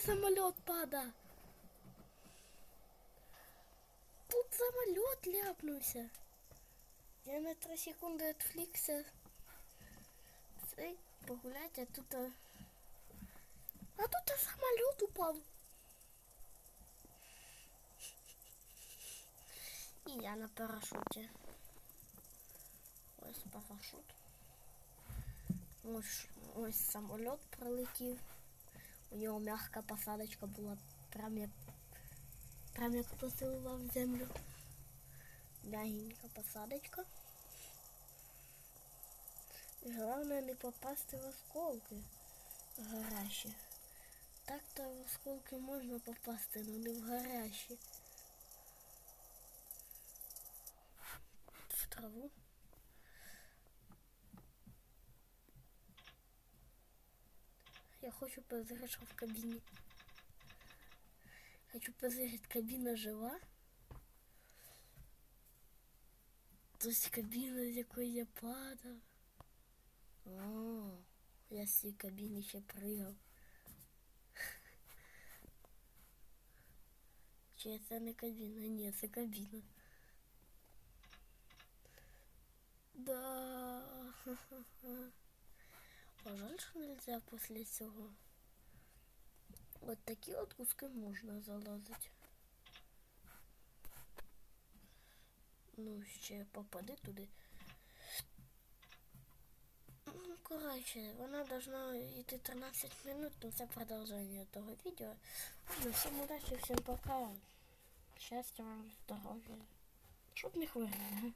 самолет падає. Тут самолет ляпнувся. Я на 3 секунди відвлікся. Цей погулять, а тут. а- А тут а самолет упав. І я на парашуті. Ось парашут. Ось, ось самоліт прилетів. У нього м'яка посадочка була прям як прям як посилував землю. Мягенька посадочка. І Головне не попасти в осколки горящі. Так-то в осколки можна попасти, але не в горящі. В траву. Я хочу позырить, что в кабине. Хочу позырить, кабина жива. То есть кабина, з якої я падав. О, я з цієї кабіни ще пригав. Чи це не кабіна? Ні, це кабіна. Да. А жаль, що нельзя після цього. От такі от куски можна залазити. Ну, ще попади туди. Ну, коротше, вона должна йти 13 минут, но це продовження того відео. Ну, всім удачі, всім пока. Щастя вам, здоров'я. Щоб не хворіли.